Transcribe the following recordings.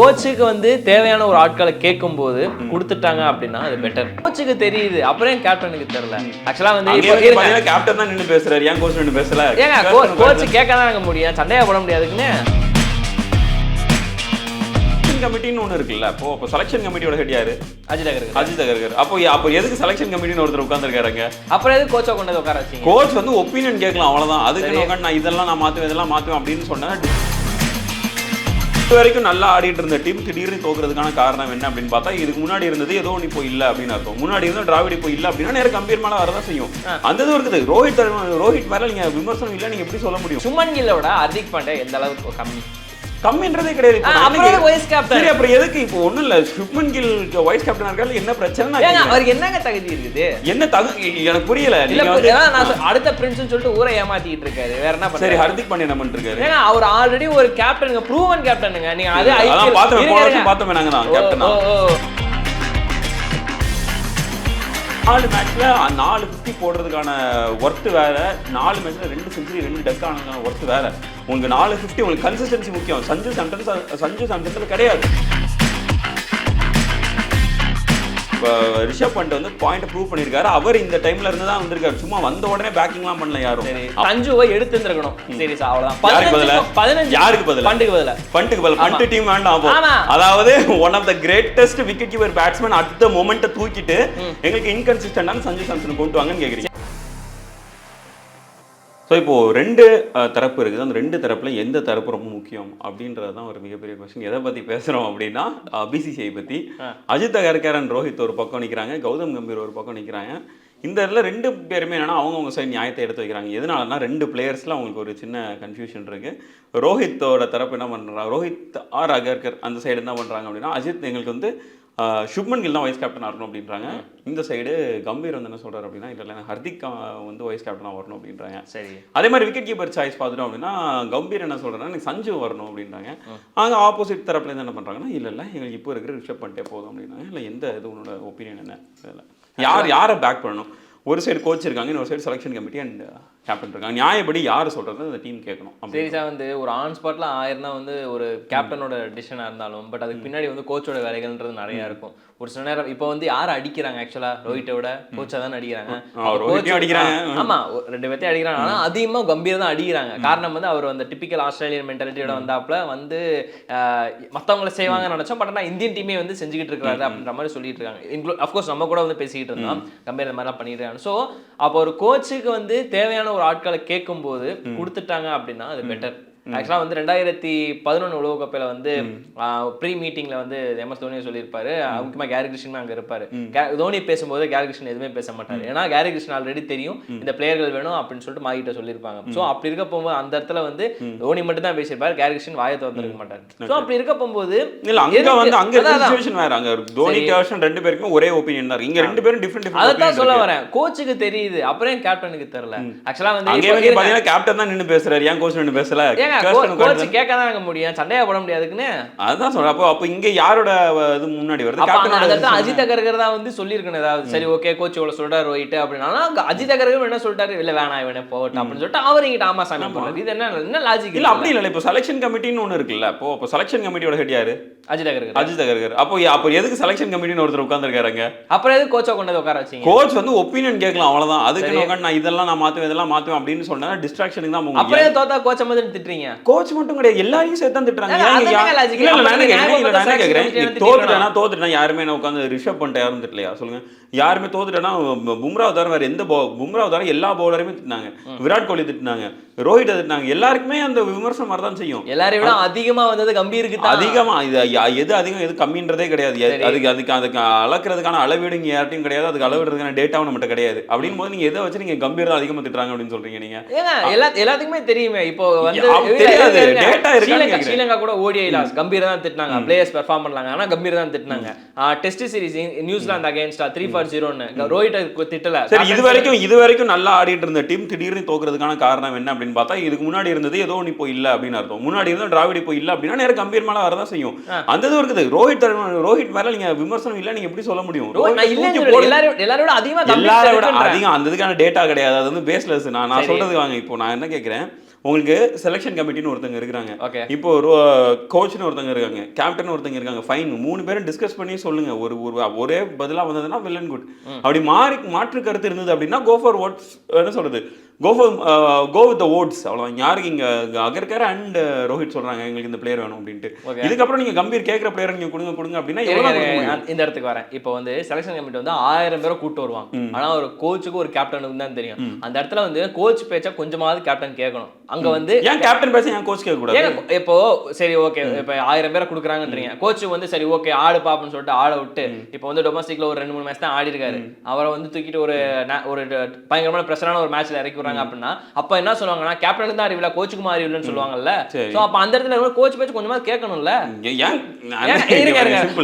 கோச்சுக்கு வந்து தேவையான ஒரு ஆட்களை கேட்கும் போது கொடுத்துட்டாங்க அப்படின்னா அது பெட்டர் கோச்சுக்கு தெரியுது. அப்புறம் ஏன் கேப்டனுக்கு தெரியல? ஆக்சுவலா வந்து இப்போ. கேப்டன் தான் நின்னு பேசுறாரு. ஏன் கோச் நின்னு பேசல? ஏங்க கோச் கேட்க தான் முடியும். சண்டையா போட முடியாதுக்குன்னு கமிட்டின்னு ஒண்ணு இருக்குல்ல? அப்போ அப்போ செலக்ஷன் கமிட்டியோட ஹெட் யாரு? அஜித் அகர்கர். அஜித் அகர்கர். அப்போ அப்போ எதுக்கு செலக்ஷன் கமிட்டின்னு ஒருத்தர் உட்காந்துருக்காருங்க அப்புறம் எதுக்கு கோச்சை கொண்டு உட்கார கோச் வந்து ஒப்பீனியன் கேட்கலாம் அவ்வளவுதான். அதுக்கு நான் இதெல்லாம் நான் மாத்துவேன் இதெல்லாம் மாத்துவேன் அப்படின்னு சொன்னா இது வரைக்கும் நல்லா ஆடிட்டு இருந்த டீம் திடீர்னு தோக்குறதுக்கான காரணம் என்ன அப்படின்னு பார்த்தா இதுக்கு முன்னாடி இருந்தது ஏதோ ஒன்று இப்போ இல்ல அப்படின்னு அர்த்தம். முன்னாடி இருந்தா டிராவிட் இப்போ இல்ல அப்படின்னா நேரம் கம்பீர் மேல வரதான் செய்யும். அந்த இது இருக்குது. ரோஹித் ரோஹித் மேல நீங்க விமர்சனம் இல்ல நீங்க எப்படி சொல்ல முடியும்? சுமன் கில்லோட ஹர்திக் பாண்டே எந்த அளவுக்கு கம்மி? கம்மின்றதே கிடையாது. அப்புறம் வைஸ் கேப்டன் அப்புறம் எதுக்கு? இப்போ ஒண்ணும் இல்ல. சுப்மன் கில் வைஸ் கேப்டன் இருக்காரு என்ன பிரச்சனை. அவருக்கு என்னங்க தகுதி இருக்குது? என்ன தகு எனக்கு புரியல. ஏன்னா நான் அடுத்த பிரின்ஸ்னு சொல்லிட்டு ஊரை ஏமாத்திட்டு இருக்காரு. வேற என்ன சரி ஹர்திக் பாண்டியா என்ன பண்ணிட்டு இருக்காரு ஏங்க அவர் ஆல்ரெடி ஒரு கேப்டனுங்க ப்ரூவன் கேப்டனுங்க நீங்க அது பார்த்தோம் பார்த்தோமே நாங்க தான் கேப்டனா. நாலு மேட்ச்ல நாலு ஃபிஃப்டி போடுறதுக்கான ஒர்த் வேற. நாலு மேட்ச்ல ரெண்டு செஞ்சுரி ரெண்டு டக் ஆனதுக்கான ஒர்த் வேற. உங்களுக்கு நாலு ஃபிஃப்டி உங்களுக்கு கன்சிஸ்டன்சி முக்கியம். சஞ்சு சாம்சன் சஞ்சு சாம்சன் கிடையாது. இப்போ ரிஷப் பண்ட் வந்து பாயிண்ட் ப்ரூவ் பண்ணியிருக்காரு அவர் இந்த டைம்ல இருந்து தான் வந்திருக்காரு. சும்மா வந்த உடனே பேக்கிங்லாம் பண்ணல யாரும். சஞ்சுவை எடுத்து இருந்திருக்கணும் சரி அவ்வளவுதான். யாருக்கு பதிலா? பதினஞ்சு. யாருக்கு பதிலா? பண்டுக்கு பதிலா. பண்ட்டுக்கு பதில். பண்ட் டீம் வேண்டாம். அதாவது one of the greatest wicket keeper batsman at the மொமெண்ட்டை தூக்கிட்டு எங்களுக்கு இன்கன்சிஸ்டன்டான சஞ்சு சாம்சன் கொண்டு வாங்கன்னு கேக்குறீங்க. ஸோ இப்போ ரெண்டு தரப்பு இருக்குது. அந்த ரெண்டு தரப்புல எந்த தரப்பு ரொம்ப முக்கியம் அப்படின்றது தான் ஒரு மிகப்பெரிய கொஸ்டின் எதை பத்தி பேசுறோம் அப்படின்னா பிசிசிஐ பத்தி. அஜித் அகர்கரன் ரோஹித் ஒரு பக்கம் நிக்கிறாங்க. கௌதம் கம்பீர் ஒரு பக்கம் நிக்கிறாங்க. இந்த இடத்துல ரெண்டு பேருமே என்னன்னா அவங்கவுங்க சைடு நியாயத்தை எடுத்து வைக்கிறாங்க. எதனாலனா ரெண்டு பிளேயர்ஸ்ல அவங்களுக்கு ஒரு சின்ன கன்ஃபியூஷன் இருக்கு. ரோஹித்தோட தரப்பு என்ன பண்றாங்க ரோஹித் ஆர் அகர்கர் அந்த சைடு என்ன பண்றாங்க அப்படின்னா அஜித் எங்களுக்கு வந்து சுப்மன் கில் தான் வைஸ் கேப்டன் வரணும் அப்படின்றாங்க. இந்த சைடு கம்பீர் வந்து என்ன சொல்றாரு அப்படின்னா இல்லை இல்லை ஹர்திக் வந்து வைஸ் கேப்டனாக வரணும் அப்படின்றாங்க. சரி. அதே மாதிரி விக்கெட் கீப்பர் சாய்ஸ் பார்த்துட்டோம் அப்படின்னா கம்பீர் என்ன சொல்றாருன்னா எனக்கு சஞ்சு வரணும் அப்படின்றாங்க. அங்கே ஆப்போசிட் தரப்புல இருந்து என்ன பண்றாங்கன்னா இல்லை இல்லை எங்களுக்கு இப்போ இருக்கிற ரிஷப் பண்ணிட்டே போதும் அப்படின்னாங்க. இல்லை எந்த இது உன்னோட ஒப்பீனியன் என்ன? இதில் யார் யாரை பேக் பண்ணணும்? ஒரு சைடு கோச் இருக்காங்க இன்னொரு side selection committee and captain இருக்காங்க நியாயப்படி யார் சொல்றது அந்த டீம் கேட்கணும் சீரியஸாக வந்து ஒரு ஆன் ஸ்பாட்ல ஆயிரம் தான் வந்து ஒரு கேப்டனோட டிசிஷனாக இருந்தாலும் பட் அதுக்கு பின்னாடி வந்து கோச்சோட வேலைகள்ன்றது நிறைய இருக்கும். ஒரு சில நேரம் இப்போ வந்து யார் அடிக்கிறாங்க ஆக்சுவலா ரோஹிட்டோட கோச்சா தானே அடிக்கிறாங்க. அடிக்கிறாங்க. ஆ, ஆமா ஒரு ரெண்டு பேர்த்தையும் அடிக்கிறாங்க. ஆனா அதிகமா கம்பீர் தான் அடிக்கிறாங்க காரணம் வந்து அவர் அந்த டிபிக்கல் ஆஸ்திரேலியன் மென்டாலிட்டியோட வந்தாப்புல வந்து ஆஹ், மத்தவங்கள செய்வாங்கன்னு நினைச்சோம் பட் ஆனா இந்தியன் டீமே வந்து செஞ்சுக்கிட்டு இருக்காரு அப்படின்ற மாதிரி சொல்லிட்டு இருக்காங்க. இன்க்ளூ அஃப்கோர்ஸ் நம்ம கூட வந்து பேசிக்கிட்டு இருந்தோம். கம்பேர் இந்த மாதிரிலாம் பண்ணிட்டு இருக்காங்க. ஸோ அப்போ ஒரு கோச்சுக்கு வந்து தேவையான ஒரு ஆட்களை கேட்கும்போது கொடுத்துட்டாங்க அப்படின்னா அது பெட்டர் ஆக்சுவலாக வந்து ரெண்டாயிரத்தி பதினொன்று உலகக்கோப்பையில வந்து ப்ரீ மீட்டிங்ல வந்து எம்எஸ் தோனி சொல்லியிருப்பாரு. முக்கியமா கேரி கிருஷ்ணன் அங்க இருப்பாரு. தோனி பேசும்போது கேரி கிருஷ்ணன் எதுவுமே பேச மாட்டாரு. ஏன்னா கேரி கிருஷ்ணன் ஆல்ரெடி தெரியும். இந்த பிளேயர்கள் வேணும் அப்படின்னு சொல்லிட்டு மாகிட்ட சொல்லியிருப்பாங்க. ஸோ அப்படி இருக்க போகும்போது அந்த இடத்துல வந்து தோனி மட்டும் தான் பேசியிருப்பாரு. கேரி கிருஷ்ணன் வாயை திறந்திருக்க மாட்டாரு. ஸோ அப்படி இருக்க போகும்போது இல்ல அங்க வந்து அங்க அதான், அதான். சுச்சுவேஷன் வேற. அங்க தோனி கேஷன் ரெண்டு பேருக்குமே ஒரே ஒப்பீனியன் தான். இங்க ரெண்டு பேரும் டிஃபரெண்ட் டிஃபரெண்ட் சொல்ல வரேன். கோச்சுக்கு தெரியுது. அப்புறம் கேப்டனுக்கு தெரியல? ஆக்சுவலா வந்து கேப்டன் தான் நின்னு பேசுறாரு. ஏன் கோச் நின்னு பேசல? ஏங்க Captain கோச் உட்கார்ந்து- கேட்க தான் முடியும். சண்டையா போட முடியாதுக்குன்னு. அதான் சொல்றேன். அப்போ அப்போ இங்க யாரோட இது முன்னாடி வருது? கேப்டனோட அஜித் அகர்கர் தான் வந்து சொல்லியிருக்கணும் ஏதாவது. சரி ஓகே கோச் இவ்வளவு சொல்றாரு ரோஹிட் அப்படின்னா. அஜித் அகர்கர் என்ன சொல்லிட்டாரு? இல்ல வேணாம் இவனே போகட்டும் அப்படின்னு சொல்லிட்டு அவர் இங்கிட்ட ஆமா. சாமி இது என்ன என்ன லாஜிக் இல்ல அப்படி இல்ல இப்போ செலக்ஷன் கமிட்டின்னு ஒண்ணு இருக்குல்ல. அப்போ அப்போ செலக்ஷன் கமிட்டியோட ஹெட் யாரு? அஜித் அகர்கர் அஜித் அகர்கர் அப்போ அப்போ எதுக்கு செலக்ஷன் கமிட்டின்னு ஒருத்தர் உட்கார்ந்துருக்காருங்க அப்புறம் எதுக்கு கோச்சை கொண்டு உட்கார கோச் வந்து ஒப்பீனியன் கேட்கலாம் அவ்வளவுதான். அதுக்கு நான் இதெல்லாம் நான் மாத்துவேன் இதெல்லாம் மாத்துவேன் அப்படின்னு சொன்னா டிஸ்ட்ராக்ஷனுக்கு தான் அப்புறம் தோத்தா கோச்சை மாதிரி திட்டுறீங்க? கோச் மட்டும் கிடையாது. எல்லாரையும் சேர்த்து தான் திட்டுறாங்க. ஏங்க, ஏன் அது யா- என்னங்க logic? இல்ல, இல்ல, அப்ப நான் என்ன நீங்க கேக்குறேன், இல்ல, நான் என்ன நியாயமா கேக்குறேன், selection நீ committee தோத்துட்டேனா, தோத்துட்டேனா, யாருமே என்ன உட்காந்து ரிஷப் பண்ணிட்டு யாரும் திட்டலையா? சொல்லுங்க. யாருமே தோத்துட்டேன்னா பும்ரா தவிர வேற எந்த பும்ரா தவிர எல்லா பவுலருமே திட்டினாங்க. விராட் கோலி திட்டினாங்க. ரோஹித் திட்டினாங்க. எல்லாருக்குமே அந்த விமர்சனம் வரதான் செய்யும். எல்லாரையும் விட அதிகமா வந்தது கம்பீருக்கு தான் அதிகமா. இது எது அதிகம் எது கம்மின்றதே கிடையாது. அதுக்கு அதுக்கு அதுக்கு அளக்கிறதுக்கான அளவீடு இங்க யார்ட்டையும் கிடையாது. அதுக்கு அளவிடுறதுக்கான டேட்டாவும் நம்மகிட்ட கிடையாது. அப்படின் போது நீங்க எதை வச்சு நீங்க கம்பீர் தான் அதிகமா திட்டுறாங்க அப்படின்னு சொல்றீங்க நீங்க? ஏங்க எல்லா எல்லாத்துக்குமே தெரியுமே. இப்போ வந்து தெரியாது. data இருக்கான்னு ஸ்ரீலங்கா கூட ஓடிஐ லாஸ் கம்பீர் தான் திட்டினாங்க. பிளேயர்ஸ் பெர்ஃபார்ம் பண்ணாங்க ஆனா கம்பீர் தான் திட்டினாங்க. டெஸ்ட் சீரிஸ் நியூசிலாந்து அகைன்ஸ்டா த்ரீ ஃபார் ஜீரோன்னு ரோஹிட் திட்டல. சரி இது வரைக்கும் இது வரைக்கும் நல்லா ஆடிட்டு இருந்த டீம் திடீர்னு தோக்குறதுக்கான காரணம் என்ன அப்படின்னு பார்த்தா இதுக்கு முன்னாடி இருந்தது ஏதோ ஒன்று இப்போ இல்ல அப்படின்னு அர்த்தம். முன்னாடி இருந்தா டிராவிட் இப்போ இல்ல அப்படின்னா நேரம் கம்பீர் மேல வரதான் செய்யும். அந்த இது இருக்குது. ரோஹித் ரோஹித் மேல நீங்க விமர்சனம் இல்ல நீங்க எப்படி சொல்ல முடியும்? எல்லாரோட அதிகமா கம்பீர் எல்லாரை விட இருக்குன்றேன். அதிகம் அந்த இதுக்கான டேட்டா கிடையாது. அது வந்து பேஸ்லெஸ் நான் நான். சொல்றது வாங்க இப்போ நான் என்ன கேட்கிறேன் உங்களுக்கு செலெக்ஷன் கமிட்டின்னு ஒருத்தங்க இருக்கிறாங்க. ஓகே இப்போ ஒரு கோச்னு ஒருத்தங்க இருக்காங்க கேப்டன் ஒருத்தங்க இருக்காங்க ஃபைன் மூணு பேரும் டிஸ்கஸ் பண்ணி சொல்லுங்க. ஒரு ஒரு ஒரே பதிலா வந்ததுன்னா வெல் அண்ட் குட் அப்படி மாறி மாற்று கருத்து இருந்தது அப்படின்னா கோ ஃபார் ஓட்ஸ் என்ன சொல்றது? கோ கோ வித் த ஓட்ஸ் அவ்வளோதான் யாருக்கு இங்க அகர்கர் அண்ட் ரோஹித் சொல்றாங்க எங்களுக்கு இந்த பிளேயர் வேணும் அப்படின்ட்டு. இதுக்கப்புறம் நீங்க கம்பீர் கேட்குற பிளேயர் நீங்க கொடுங்க கொடுங்க அப்படின்னா இந்த இடத்துக்கு வரேன். இப்போ வந்து செலக்ஷன் கமிட்டி வந்து ஆயிரம் பேரை கூட்டு வருவாங்க. ஆனா ஒரு கோச்சுக்கு ஒரு கேப்டனுக்கு தான் தெரியும். அந்த இடத்துல வந்து கோச் பேச்சா கொஞ்சமாவது கேப்டன் கேட்கணும். அங்க வந்து ஏன் கேப்டன் பேச ஏன் கோச் கேட்க கூடாது ஏங்க இப்போ சரி ஓகே இப்போ ஆயிரம் பேரை கொடுக்குறாங்கன்றீங்க. கோச் வந்து சரி ஓகே ஆடு பாப்புன்னு சொல்லிட்டு ஆட விட்டு இப்போ வந்து டொமஸ்டிக்ல ஒரு ரெண்டு மூணு மேட்ச் தான் ஆடி இருக்காரு அவரை வந்து தூக்கிட்டு ஒரு ஒரு பயங்கரமான பிரஷரான ஒரு மேட்ச்ல இறக்கி விடுறாங்க அப்படின்னா அப்ப என்ன சொல்லுவாங்கன்னா கேப்டனுக்கு தான் அறிவில்ல கோச்சுக்கு அறிவில்லைன்னு சொல்லுவாங்க சரி. சோ அப்ப அந்த இடத்துல கோச் பேச்சு கொஞ்சமா கேட்கணும்ல.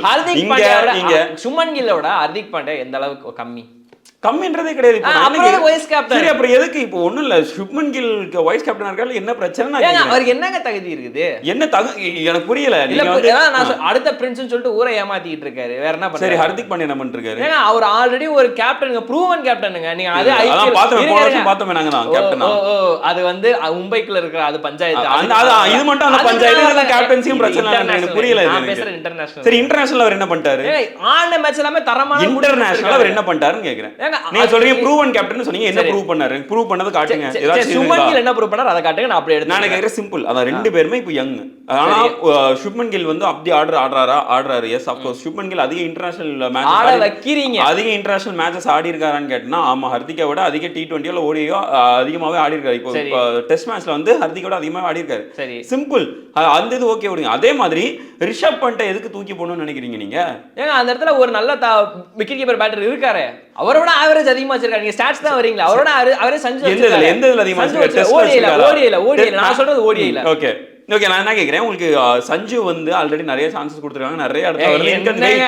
ஹார்திக் பாண்டியாவோட சுமன் கில்லோட ஹார்திக் பாண்டியா எந்த அளவுக்கு கம்மி? கம்மின்றதே கிடையாது. அப்புறம் எதுக்கு இப்போ ஒண்ணும் இல்ல சுப்மன் கில் வைஸ் கேப்டன் இருக்காரு என்ன பிரச்சனை. அவருக்கு என்னங்க தகுதி இருக்குது? என்ன தகு எனக்கு புரியல. ஏன்னா நான் அடுத்த பிரின்ஸ்னு சொல்லிட்டு ஊரை ஏமாத்திக்கிட்டு இருக்காரு. வேற என்ன சரி ஹர்திக் பாண்டியா என்ன பண்ணிட்டு இருக்காரு ஏங்க அவர் ஆல்ரெடி ஒரு கேப்டனுங்க ப்ரூவன் கேப்டனுங்க நீங்க அது பார்த்தோமே பார்த்தோமே நாங்க தான் கேப்டனா அது வந்து மும்பைக்குள்ள இருக்கிற அது பஞ்சாயத்து. அந்த இது மட்டும் அந்த பஞ்சாயத்து கேப்டன்சியும் பிரச்சனை எனக்கு. புரியல நான். பேசுறேன் இன்டர்நேஷனல் சரி இன்டர்நேஷனல் அவர் என்ன பண்ணிட்டாரு? ஆன மேட்ச் எல்லாமே தரமான இன்டர்நேஷனல் அவர் என்ன பண்ணிட்டாருன்னு கேக்குறேன். நீங்க சொல்றீங்க ப்ரூவன் கேப்டன் சொன்னீங்க என்ன. ப்ரூவ் பண்ணாரு? ப்ரூவ் பண்ணது காட்டுங்க. ஏதாச்சும் சுமன்? கில் என்ன ப்ரூவ் பண்ணார்? அதை காட்டுங்க நான் அப்படி நான் கேக்குறேன் சிம்பிள் அதான் ரெண்டு பேருமே இப்போ யங் ஆனா சுப்மன் கில் வந்து அப்படி ஆடுற ஆடுறாரா? ஆடுறாரு yes of course Shubman Gill அதிக இன்டர்நேஷனல் ஆட மேட்ச் வைக்கிறீங்க. அதிக இன்டர்நேஷனல் மேட்சஸ் ஆடி இருக்காரான்னு கேட்டா ஆமா ஹர்திகை விட அதிக டி டுவெண்ட்டியோ ஓடியோ அதிகமாவே ஆடி இருக்காரு. இப்போ. டெஸ்ட் மேட்ச்ல வந்து ஹர்திகோட அதிகமாக ஆடி இருக்காரு. சிம்பிள் அந்த இது ஓகே விடுங்க. அதே மாதிரி ரிஷப் பண்ணிட்ட எதுக்கு தூக்கி போடணும்னு நினைக்கிறீங்க நீங்க? ஏங்க அந்த இடத்துல ஒரு நல்ல விக்கெட் கீப்பர் பேட்டர் இருக்காரு. அவரோட ஆவரேஜ் அதிகமா வச்சிருக்காரு. நீங்க ஸ்டாட்ஸ் தான் வரீங்களா அவரோட அவரே சஞ்சு எந்த இதுல எந்த இதுல அதிகமா ஓடியில ஓடியில ஓடியில நான் சொல்றது ஓடியில ஓகே ஓகே நான் என்ன கேக்குறேன்? உங்களுக்கு சஞ்சு வந்து ஆல்ரெடி நிறைய சான்சஸ் கொடுத்துருக்காங்க. நிறைய இடத்துல நிறைய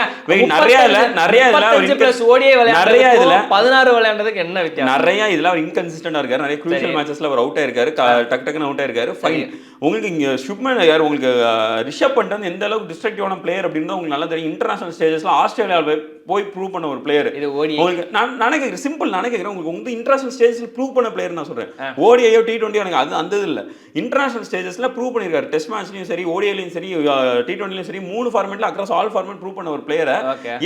இல்ல நிறைய இதுல நிறைய இதுல பதினாறு விளையாண்டதுக்கு என்ன வித்தியாசம்? நிறைய இதுல அவர் இன்கன்சிஸ்டன்டா இருக்காரு. நிறைய குரூஷியல் மேட்சஸ்ல அவர் அவுட் ஆயிருக்காரு. க- டக்கு டக்குன்னு அவுட் ஆயிருக்காரு. ஃபைன் உங்களுக்கு இங்க சுப்மன் யார்? உங்களுக்கு ரிஷப் பண்ட் வந்து எந்த அளவுக்கு டிஸ்ட்ரக்டிவான பிளேயர் அப்படின்னு உங்களுக்கு நல்லா தெரியும். இன்டர்நேஷனல் ஸ்டேஜஸ்ல ஆஸ்திரேலியாவில் போய் ப்ரூவ் பண்ண ஒரு பிளேயர் உங்களுக்கு நான் நானே கேட்குறேன் சிம்பிள் நானே கேட்குறேன் உங்களுக்கு உங்க இன்டர்நேஷனல் ஸ்டேஜஸ்ல ப்ரூவ் பண்ண பிளேயர் நான் சொல்றேன். ஓடிஐயோ டி டுவெண்ட்டி எனக்கு அது அந்த இல்ல இன்டர்நேஷனல் ஸ்டேஜஸ்ல ப்ரூவ் பண்ணிருக்காரு. டெஸ்ட் மேட்ச்லயும் சரி ஓடிஐலையும் சரி டி டுவெண்ட்டிலையும் சரி மூணு ஃபார்மேட்ல அக்ராஸ் ஆல் ஃபார்மேட் ப்ரூவ் பண்ண ஒரு பிளேயரை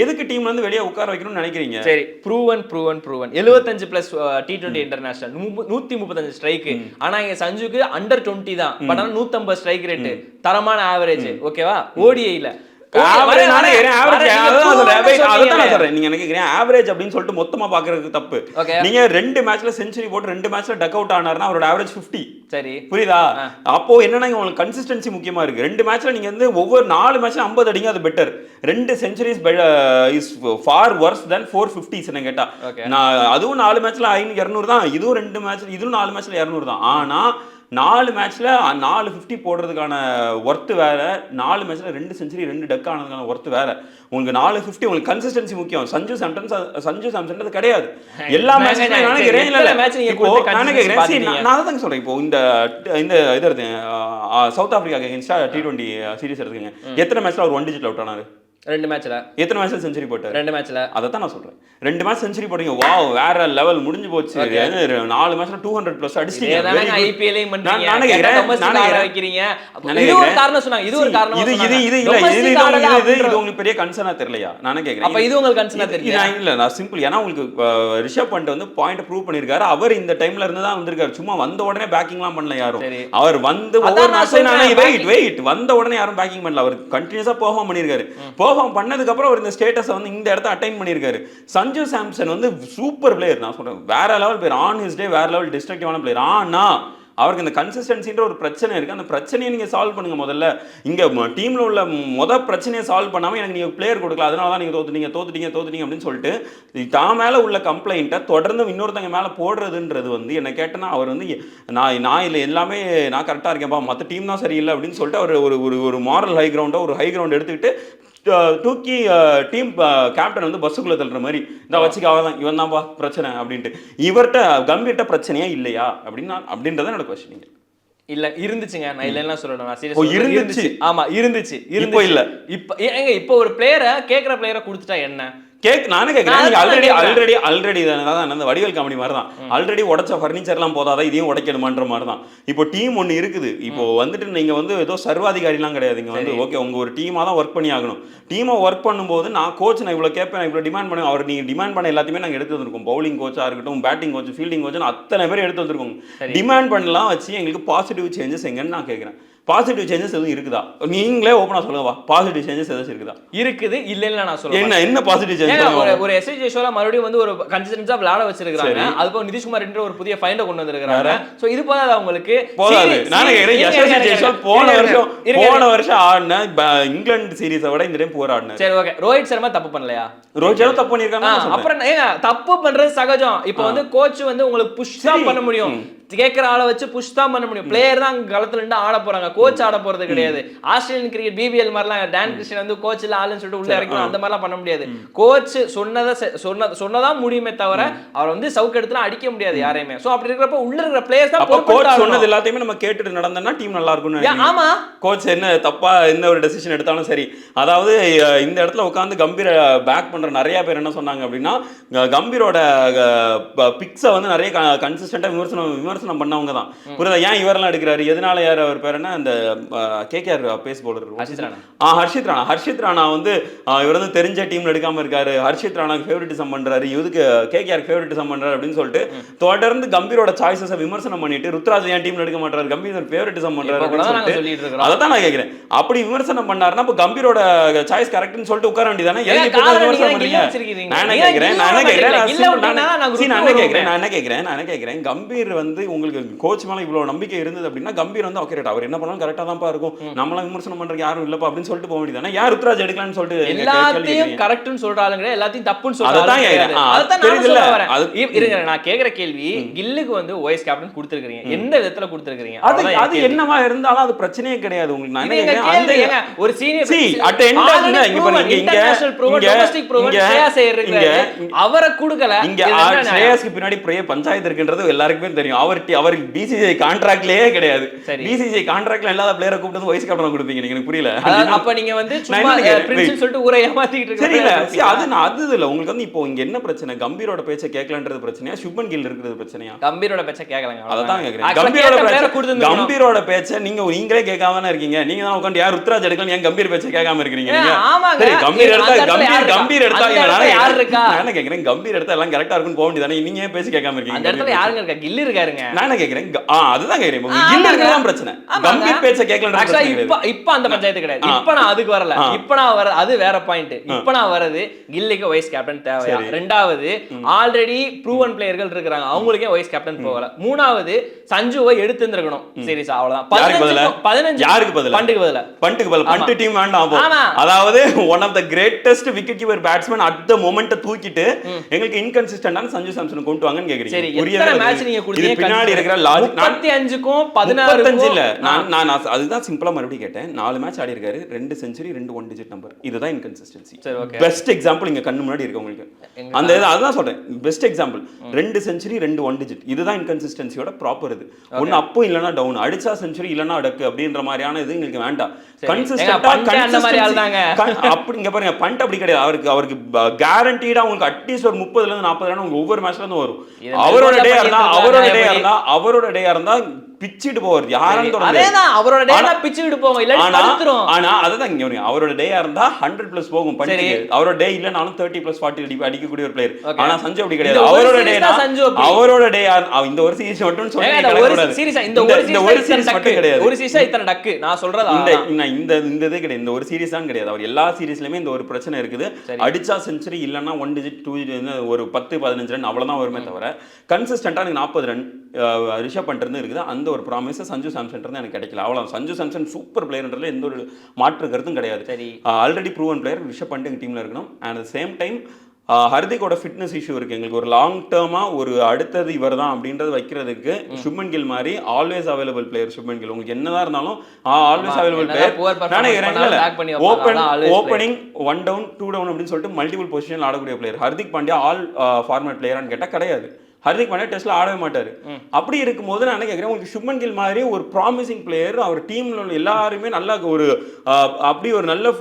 எதுக்கு டீம்ல இருந்து வெளியே உட்கார வைக்கணும்னு நினைக்கிறீங்க? சரி ப்ரூவன் ப்ரூவன் ப்ரூவன் எழுபத்தஞ்சு பிளஸ் டி டுவெண்ட்டி இன்டர்நேஷனல் நூத்தி முப்பத்தஞ்சு ஸ்ட்ரைக்கு ஆனா இங்க சஞ்சுக்கு அண்டர் டுவெண்ட்டி தான். பட் ஆனா நூத்தம்பது ஸ்ட்ரைக் ரேட்டு தரமான ஆவரேஜ் ஓகேவா? ஓடிஐல நீங்க average அப்படின்னு சொல்லிட்டு மொத்தமா பாக்குறதுக்கு தப்பு. நீங்க ரெண்டு மேட்ச்ல செஞ்சுரி போட்டு ரெண்டு மேட்ச்ல டக் அவுட் ஆனாருன்னா அவரோட ஆவரேஜ் 50 சரி. புரியுதா? அப்போ என்னன்னா உங்களுக்கு கன்சிஸ்டன்சி முக்கியமா இருக்கு. ரெண்டு மேட்ச்ல நீங்க வந்து ஒவ்வொரு நாலு மேட்ச்ல 50 அடிங்க அது பெட்டர் ரெண்டு centuries is far worse than four fifties என்ன கேட்டா. நான் அதுவும் நாலு மேட்ச்ல ஐநூறு இரநூறு தான். இதுவும் ரெண்டு மேட்ச்ல இதுவும் நாலு மேட்ச்ல இரநூறு தான். ஆனா நாலு மேட்ச்ல நாலு ஃபிஃப்டி போடுறதுக்கான ஒர்த்து வேற. நாலு மேட்ச்ல ரெண்டு செஞ்சுரி ரெண்டு டக் ஆனதுக்கான ஒர்த்து வேற. உங்களுக்கு நாலு ஃபிஃப்டி உங்களுக்கு கன்சிஸ்டன்சி முக்கியம். சஞ்சு சாம்சன் சஞ்சு சாம்சன் அது கிடையாது. எல்லா மேட்ச்லயும் நானே இப்போ தான் சொல்றேன். இப்போ இந்த இந்த இது சவுத் ஆப்பிரிக்கா அகேன்ஸ்டா டி டுவெண்ட்டி சீரிஸ் எடுத்துக்கங்க. எத்தனை மேட்ச்ல அவர் ஒன் டிஜிட் அவுட் ஆனாரு? ரெண்டு மேட்ச்ல எத்தனை மேட்ச்ல செஞ்சுரி போட்டாரு? ரெண்டு மேட்ச்ல அதை தான் நான் சொல்றேன். ரெண்டு மேட்ச் செஞ்சுரி போட்டீங்க. வாவ் வேற லெவல் முடிஞ்சு போச்சு. நாலு மேட்ச்ல டூ ஹண்ட்ரட் பிளஸ் good. ஐபிஎல்லையும். வைக்கிறீங்க. இது ஒரு. காரணம் சொன்னாங்க. இது ஒரு காரணம் இது இது இது இல்ல. இது இது இது உங்களுக்கு பெரிய கன்சர்னா தெரியலையா? நானே கேக்குறேன். அப்ப இது உங்களுக்கு கன்சர்னா தெரியல இல்ல நான் சிம்பிள் ஏன்னா உங்களுக்கு ரிஷப் பண்ட் வந்து பாயிண்ட் ப்ரூவ் பண்ணிருக்காரு. அவர் இந்த டைம்ல இருந்து தான் வந்திருக்காரு. சும்மா வந்த உடனே பேக்கிங்லாம் பண்ணல யாரும். அவர் வந்து ஒவ்வொரு வெயிட் வெயிட் வந்த உடனே யாரும் பேக்கிங் பண்ணல. அவர் கண்டினியூஸா பெர்ஃபார்ம் பண்ணிருக்காரு. பெர்ஃபார்ம் பண்ணதுக்கப்புறம் அவர் இந்த ஸ்டேட்டஸை வந்து இந்த இடத்த அட்டைன் பண்ணியிருக்காரு. சஞ்சு சாம்சன் வந்து சூப்பர் பிளேயர் நான் சொல்கிறேன் வேற level player on his day வேற லெவல் டிஸ்ட்ரக்டிவான பிளேயர் ஆனா அவருக்கு இந்த கன்சிஸ்டன்சின்ற ஒரு பிரச்சனை இருக்குது அந்த பிரச்சனையை நீங்கள் சால்வ் பண்ணுங்க முதல்ல. இங்கே டீமில் உள்ள மொதல் பிரச்சனையை சால்வ் பண்ணாமல் எனக்கு நீங்கள் பிளேயர் கொடுக்கல. அதனால தான் நீங்கள் தோத்துட்டீங்க தோத்துட்டீங்க தோத்துட்டீங்க அப்படின்னு சொல்லிட்டு தான் மேல உள்ள கம்ப்ளைண்ட்டை தொடர்ந்து இன்னொருத்தங்க மேலே போடுறதுன்றது வந்து என்ன கேட்டேன்னா அவர் வந்து நான் நான் இல்லை எல்லாமே நான் கரெக்டாக இருக்கேன்ப்பா. மற்ற டீம் தான் சரியில்லை அப்படின்னு சொல்லிட்டு அவர் ஒரு ஒரு ஒரு மாரல் ஹை கிரவுண்டாக ஒரு ஹை கிரவுண்ட் எடுத்துக்கிட்டு தூக்கி டீம் கேப்டன் வந்து பஸ்ஸுக்குள்ள தள்ளுற மாதிரி இந்த வச்சுக்க அவன் தான் இவன் தான்ப்பா பிரச்சனை அப்படின்ட்டு. இவர்கிட்ட கம்பீர்ட்ட பிரச்சனையே இல்லையா? அப்படின்னா அப்படின்றத என்னோட கொஸ்டின் இல்ல இருந்துச்சுங்க. நான் இல்லைன்னா சொல்லணும் நான் சொல்றேன். இருந்துச்சு. ஆமா இருந்துச்சு இப்போ இல்ல. இப்ப ஏங்க இப்போ ஒரு பிளேயரை கேக்குற பிளேயரை கொடுத்துட்டா என்ன? கேக் நானே கேட்குறேன் நான் ஆல்ரெடி. ஆல்ரெடி ஆல்ரெடி தான் அந்த வடிவேல் காமெடி மாதிரி தான் ஆல்ரெடி உடைச்ச ஃபர்னிச்சர்லாம் போதாதான் இதையும் உடைக்கணுமான்ற மாதிரி தான் இப்போ டீம் ஒன்று இருக்குது. இப்போ வந்துட்டு நீங்க வந்து ஏதோ சர்வாதிகாரிலாம் கிடையாது. இங்க வந்து ஓகே உங்க ஒரு டீமாக தான் ஒர்க் பண்ணி ஆகணும். டீமை ஒர்க் பண்ணும்போது நான் கோச் நான் இவ்வளோ கேட்பேன் இவ்வளோ டிமாண்ட் பண்ண அவர் நீங்க டிமாண்ட் பண்ண எல்லாத்தையுமே நாங்கள் எடுத்து வந்திருக்கோம். பவுலிங் கோச்சா இருக்கட்டும் பேட்டிங் கோச் ஃபீல்டிங் கோச் அத்தனை பேர் எடுத்து வந்திருக்கோம். டிமாண்ட் பண்ணலாம் வச்சு எங்களுக்கு பாசிட்டிவ் சேஞ்சஸ் எங்கன்னு நான் கேட்குறேன் பாசிட்டிவ் சேஞ்சஸ் எதுவும் இருக்குதா? நீங்களே ஓப்பனா சொல்லுங்க பாசிட்டிவ் சேஞ்சஸ் எதாச்சும் இருக்குதா? இருக்குது இல்லைன்னு நான் சொல்லுவேன் என்ன என்ன பாசிட்டிவ் சேஞ்சஸ் ஒரு எஸ்ஐ ஷோல மறுபடியும் வந்து ஒரு கன்சிஸ்டன்ஸா விளையாட வச்சிருக்காங்க அது போக நிதிஷ்குமார் என்ற ஒரு புதிய ஃபைண்ட கொண்டு வந்திருக்காங்க சோ இது போதாது அவங்களுக்கு போதாது. நானே போன வருஷம் போன வருஷம் ஆடின இங்கிலாந்து சீரிஸை விட இந்த டைம் போர் சரி ஓகே ரோஹித் சர்மா தப்பு பண்ணலையா? ரோஹித் சர்மா தப்பு பண்ணியிருக்காங்க அப்புறம் ஏங்க தப்பு பண்றது சகஜம். இப்போ வந்து கோச் வந்து உங்களுக்கு புஷ் தான் பண்ண முடியும். கேட்கிற ஆளை வச்சு புஷ் தான் பண்ண முடியும். பிளேயர் தான் களத்துல இருந்து ஆட போறாங்க. கோச் ஆட போறது கிடையாது. ஆஸ்திரேலியன் கிரிக்கெட் பிபிஎல் மாதிரிலாம் டான் கிறிஸ்டியன் வந்து கோச் இல்ல ஆளுன்னு சொல்லிட்டு உள்ள இறக்கணும். அந்த மாதிரிலாம் பண்ண முடியாது. கோச் சொன்னதை சொன்ன சொன்னதா முடியுமே தவிர அவர் வந்து சவுக்கு இடத்துல அடிக்க முடியாது யாரையுமே. சோ அப்படி இருக்கிறப்ப உள்ள இருக்கிற பிளேயர்ஸ் தான் கோச். சொன்னது எல்லாத்தையுமே நம்ம கேட்டுட்டு நடந்தோம்னா டீம் நல்லா இருக்கும்னு ஆமா. கோச் என்ன தப்பா என்ன ஒரு டெசிஷன் எடுத்தாலும் சரி. அதாவது இந்த இடத்துல உட்காந்து கம்பீர பேக் பண்ற நிறைய பேர் என்ன சொன்னாங்க அப்படின்னா கம்பீரோட பிக்ஸை வந்து நிறைய கன்சிஸ்டண்டா விமர்சனம் விமர்சனம் பண்ணவங்க தான் புரியுதா? ஏன் இவரெல்லாம் எடுக்கிறாரு? எதனால யார் அவர் பேர் என்ன? அந்த KKR pace bowler Harshit Rana. ஆ ஹர்ஷித் ராணா. ஹர்ஷித் ராணா வந்து இவர் வந்து தெரிஞ்ச டீம்ல எடுக்காம இருக்காரு. ஹர்ஷித் ராணாக்கு ஃபேவரட்டிசம் பண்றாரு. இதுக்கு கேகேஆர் ஃபேவரட்டிசம் பண்றாரு அப்படின்னு சொல்லிட்டு தொடர்ந்து கம்பீரோட சாய்ஸஸை விமர்சனம் பண்ணிட்டு ருத்ராஜ் ஏன் டீம்ல எடுக்க மாட்டாரு கம்பீர் ஃபேவரட்டிசம் பண்றாரு இப்ப அதை தான் நான் கேட்கிறேன் அப்படி விமர்சனம் பண்ணாருன்னா அப்ப கம்பீரோட சாய்ஸ் கரெக்ட்னு சொல்லிட்டு உட்கார வேண்டியதானே? இப்போ. நான் என்ன கேட்கிறேன் நான் என்ன கேட்கிறேன் நான் என்ன கேட்கிறேன் வருவோமே. நான் என்ன கேட்கிறேன் நான் என்ன கேட்கிறேன் கம்பீர் வந்து உங்களுக்கு கோச் மேல இவ்வளவு நம்பிக்கை இருந்தது அப்படின்னா கம்பீர் வந்து ஓகே அவர் என்ன பண்ணாலும் கரெக்டா தான்ப்பா இருக்கும். நம்மளாம் விமர்சனம் பண்றதுக்கு யாரும் இல்லப்பா அப்படின்னு சொல்லிட்டு போக வேண்டியதானே யார் ருத்ராஜ் எடுக்கலாம்னு சொல்லிட்டு எல்லாத்தையும். கரெக்ட்னு கிடையாது, எல்லாத்தையும் தப்புன்னு இ- இருங்க நான் கேக்குற கேள்வி கில்லுக்கு வந்து வைஸ் கேப்டன் கொடுத்திருக்கீங்க எந்த விதத்துல கொடுத்திருக்கீங்க அது அது. என்னவா இருந்தாலும் அது பிரச்சனையே கிடையாது உங்களுக்கு. நான் ஒரு the- இங்க பாருங்க, அவரை கொடுக்கல. இங்க? ஸ்ரேயாஸ்க்கு பின்னாடி பெரிய பஞ்சாயத்து இருக்குன்றது எல்லாருக்குமே தெரியும். அவர் அவர் பிசிசிஐ கான்ட்ராக்ட்லயே கிடையாது. பிசிசிஐ கான்ட்ராக்ட்ல இல்லாத பிளேயரை கூப்பிட்டு வைஸ் கேப்டன் கொடுப்பீங்க எனக்கு புரியல. அப்ப நீங்க வந்து சும்மா சொல்லிட்டு ஊரை ஏமாத்திட்டு இருக்கீங்க see, அது நான் அது இல்ல. உங்களுக்கு வந்து இப்போ இங்க என்ன பிரச்சனை? கம்பீரோட பேச்சை கேட்கலன்றது பிரச்சனையா? சுப்மன் கில் இருக்கிறது பிரச்சனையா? கம்பீரோட பேச்ச கேட்கலங்க அதான் கேக்குறேன். கம்பீரோட பேச்ச கொடுத்திருந்திருக்கணும். கம்பீரோட பேச்சை நீங்க நீங்களே கேட்காம இருக்கீங்க. நீங்க தான் உட்காந்து யார் ருத்ராஜ் எடுக்கலாம் ஏன் கம்பீர் பேச்சை கேட்காம நீங்க. சரி கம்பீர் எடுத்தா அந்த கம்பீர்? கம்பீர் எடுத்தா அந்த யார் இருக்கா? நான் கேக்குறேன்? கம்பீர் எடுத்தா எல்லாம் கரெக்டா இருக்கும் போக வேண்டியதானே நீங்க ஏன் பேசி கேட்காம அந்த இருக்கீங்க இடத்துல யாருங்க இருக்கா? கில்லு இருக்காருங்க. நான் என்ன கேக்குறேன்? அதுதான் கேக்குறேன். கில் ஆமாங்க. இருக்கிறதான் பிரச்சனை. ஆமாங்க. கம்பீர் பேச்சை Actually, பிரச்சனை இப்ப இப்ப அந்த பஞ்சாயத்து கிடையாது. இப்ப நான் அதுக்கு வரல. இப்ப நான் வர அது வேற பாயிண்ட் இப்ப நான் வரது கில்லிக்கு வைஸ் கேப்டன் தேவையா. ரெண்டாவது ஆல்ரெடி ப்ரூவன் பிளேயர்கள் இருக்காங்க அவங்களுக்கே வைஸ் கேப்டன் போகல. மூணாவது சஞ்சுவை எடுத்திருந்திருக்கணும் சரி அவ்வளவுதான்? பதினஞ்சு யாருக்கு பதிலா? பண்டுக்கு பதிலா. பண்ட்டுக்கு பதில். பண்ட்டு டீம் வேண்டாம். அதாவது one of the greatest wicket keeper batsman at the moment தூக்கிட்டு எங்களுக்கு இன்கன்சிஸ்டன்டான சஞ்சு சாம்சன் கொண்டு வாங்கன்னு கேக்குறீங்க. பின்னாடி இருக்கிற லாஜிக் முப்பத்தி அஞ்சுக்கும் பதினாறு இல்ல. நான் நான் அதுதான் சிம்பிளா மறுபடியும் கேட்டேன். நாலு மேட்ச் ஆடி இருக்காரு ரெண்டு செஞ்சுரி ரெண்டு ஒன் டிஜிட் நம்பர் இதுதான் இன்கன்சிஸ்டன்சி. பெஸ்ட் எக்ஸாம்பிள் இங்க கண்ணு முன்னாடி இருக்கு உங்களுக்கு. அந்த இது அதுதான் சொல்றேன். பெஸ்ட் எக்ஸாம்பிள் ரெண்டு செஞ்சுரி ரெண்டு ஒன் டிஜிட் இதுதான் இன்கன்சிஸ்டன்சியோட ப்ராப்பர் இது. ஒன்னு அப்பும் இல்லனா டவுன் அடிச்சா செஞ்சுரி இல்லனா அடக்கு அப்படின்ற மாதிரியான இது எங்களுக்கு வேண்டாம். தாங்க. அப்படி இங்க பாருங்க பண்ட் அப்படி கிடையாது. அவருக்கு அவருக்கு கேரண்டீடா உங்களுக்கு அட்லீஸ்ட் ஒரு முப்பதுல இருந்து நாற்பது ரன் ஒவ்வொரு மேட்ச்ல இருந்து வரும். அவரோட மெல்போர்ன்ல டே இருந்தா பண்ணிட்டு அவரோட இருக்காங்க டே எப்படி? இருந்தா அவரோட டே இருந்தா பிச்சிட்டு போவார். யாரும் அதேதான் அவரோட டே ஆனா- பிச்சு விட்டு போவோம் இல்லாட்டி ஆனா அதுதான் இங்க அவரோட டேயா இருந்தா ஹண்ட்ரட் பிளஸ் போகும் அவரோட டே இல்லனாலும் தேர்ட்டி பிளஸ் ஃபார்ட்டி அடி அடிக்கக்கூடிய ஒரு பிளேயர். ஆனா சஞ்சு அப்படி கிடையாது. அவரோட டே சஞ்சு. அவரோட டே இந்த ஒரு சீரிஸ் மட்டும் சொல்லி இந்த ஒரு. சீரிஸ் இந்த ஒரு மட்டும் கிடையாது. ஒரு சீரிஸ் இத்தனை டக்கு நான் சொல்றது இந்த. இந்த இந்த இது கிடையாது. இந்த ஒரு சீரிஸ் தான் கிடையாது. அவர் எல்லா சீரிஸ்லயுமே இந்த ஒரு பிரச்சனை இருக்குது. அடிச்சா செஞ்சுரி இல்லைன்னா ஒன் டிஜிட் டூ ஒரு பத்து பதினஞ்சு ரன் அவ்வளவுதான் வருமே தவிர கன்சிஸ்டண்டா எனக்கு நாற்பது ரன் ரிஷப் பண்ணிட்டு இருக்குது. அந்த ஒரு ப்ராமிஸ் சஞ்சு சாம்சன் இருந்து எனக்கு கிடைக்கல. அவ்வளோ சஞ்சு சாம்சன் சூப்பர் பிளேயர்ன்றதுல எந்த ஒரு மாற்று கருத்தும் கிடையாது. சரி. ஆல்ரெடி ப்ரூவன் பிளேயர் ரிஷப் பண்ணிட்டு எங்கள் டீமில் இருக்கணும். அண்ட் அட் சேம் டைம் ஹர்திக்கோட ஃபிட்னஸ் இஷ்யூ இருக்கு. எங்களுக்கு ஒரு லாங் டேர்மா ஒரு அடுத்தது இவர் தான் அப்படின்றது வைக்கிறதுக்கு சுப்மன் கில் மாதிரி always available player Shubman Gill உங்களுக்கு என்னதான் இருந்தாலும் always available player. Open opening one down two down அப்படின்னு சொல்லிட்டு மல்டிபிள் பொசிஷன் ஆடக்கூடிய player Hardik Pandya all format பிளேயரான்னு கேட்டால் கிடையாது. ஹர்திக் பாண்டியா டெஸ்ட்ல ஆடவே மாட்டாரு. அப்படி இருக்கும்போது நான் என்ன கேட்குறேன் உங்களுக்கு சுப்மன் கில் மாதிரி ஒரு ப்ராமிசிங் பிளேயர் அவர் டீம்ல உள்ள எல்லாருமே நல்ல ஒரு அப்படி ஒரு நல்ல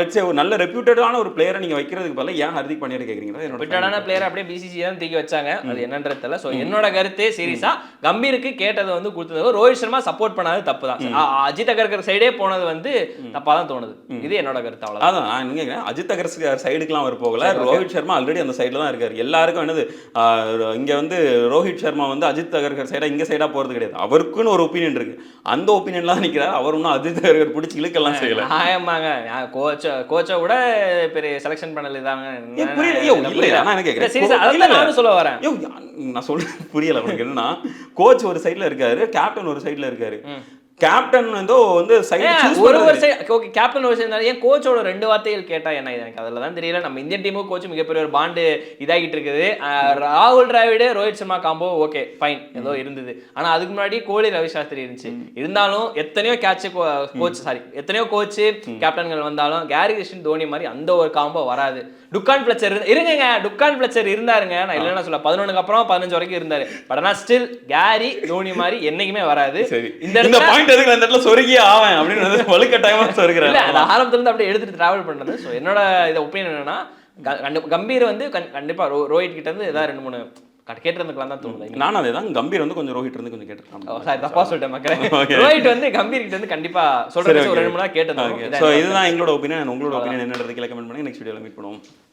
லெட்ஸே ஒரு நல்ல ரெப்யூட்டடான ஒரு பிளேயரை நீங்க வைக்கிறதுக்கு பதிலா ஏன் ஹர்திக் பாண்டியா கேட்குறீங்களா விட்டடான பிளேயர் அப்படியே பிசிசி தான் தூக்கி வச்சாங்க. அது என்னன்றது தெரியல ஸோ என்னோட கருத்து சீரியஸா கம்பீருக்கு கேட்டதை வந்து கொடுத்தது. ரோஹித் சர்மா சப்போர்ட் பண்ணாது தப்பு தான். அஜித் அகர்கர் சைடே போனது வந்து தப்பா தான் தோணுது. இது என்னோட கருத்து அவ்வளவுதான். அதான் நான் கேட்குறேன் அஜித் அகர்ஸ்கர் சைடுக்குலாம் அவர் போகல. ரோஹித் சர்மா ஆல்ரெடி அந்த சைடில் தான் இருக்காரு. எல்லாருக்கும் என்னது இங்க வந்து ரோஹித் சர்மா வந்து அஜித் அகர்கர் சைடா இங்க சைடா போறது கிடையாது. அவருக்குன்னு ஒரு ஒப்பீனியன் இருக்கு. அந்த ஒப்பீனியன்லாம் நிக்கிறார். அவர் ஒன்றும் அஜித் அகர்கர் பிடிச்சி இழுக்கெல்லாம் செய்யல. நியாயமாங்க. கோச்ச கோச்சை விட பெரிய செலெக்ஷன் பண்ணல இதாங்க. புரியல. நான் கேட்குறேன் நானும் சொல்ல வரேன். நான் சொல்றது புரியல. உனக்கு என்னன்னா கோச் ஒரு சைடுல இருக்காரு கேப்டன் ஒரு சைடுல இருக்காரு. கேப்டன் வந்து வந்து சைடு ஒரு வருஷம் ஓகே கேப்டன் ஒரு வருஷம் ஏன் கோச்சோட ரெண்டு வார்த்தைகள் கேட்டா என்ன இது எனக்கு? அதில் தான் தெரியல. நம்ம இந்தியன் டீமும் கோச் மிகப்பெரிய ஒரு பாண்டு இதாகிட்டு இருக்குது. ராகுல் Dravid Rohit Sharma combo okay fine ஏதோ இருந்தது. ஆனா அதுக்கு முன்னாடி கோலி ரவி சாஸ்திரி இருந்துச்சு இருந்தாலும் எத்தனையோ கேட்ச் கோச் சாரி எத்தனையோ கோச் கேப்டன்கள் வந்தாலும் கேரி கிருஷ்ணன் தோனி மாதிரி அந்த ஒரு காம்போ வராது. டுக்கான் பிளச்சர் இருங்கங்க டுக்கான் பிளச்சர் இருந்தாருங்க. நான் இல்லைன்னா சொல்ல பதினொன்றுக்கு அப்புறம் பதினஞ்சு வரைக்கும் இருந்தாரு. பட் ஆனா ஸ்டில் கேரி தோனி மாதிரி என்னைக்குமே வராது. சரி. இந்த இந்த பாயிண்ட் எதுக்கு இந்த இடத்துல சொருகியே ஆவேன் அப்படின்னு வலுக்கட்டாயமா சொருகிறேன். அது ஆரம்பத்துல இருந்து அப்படியே எடுத்துட்டு டிராவல் பண்றது. ஸோ என்னோட இதை ஒப்பீனியன் என்னன்னா கம்பீர் வந்து கண்- கண்டிப்பா ரோஹித் கிட்ட இருந்து ஏதாவது ரெண்டு மூணு கேட்டிருந்துக்கலாம் தான் தோணுது. நானும் அதே தான் கம்பீர் வந்து கொஞ்சம் ரோஹித் இருந்து கொஞ்சம் கேட்டிருக்கான் சாரி தப்பா சொல்லிட்டேன் மக்களே. ரோஹித் வந்து கம்பீர் கிட்ட இருந்து கண்டிப்பா சொல்றது ஒரு ரெண்டு மூணு கேட்டது ஸோ இதுதான் எங்களோட ஒப்பீனியன் உங்களோட ஒப்பீனியன் என்னன்றது கீழே கமெண்ட் பண்ணி நெக்ஸ்ட் வீடியோவில் மீட் பண்ணுவோம்.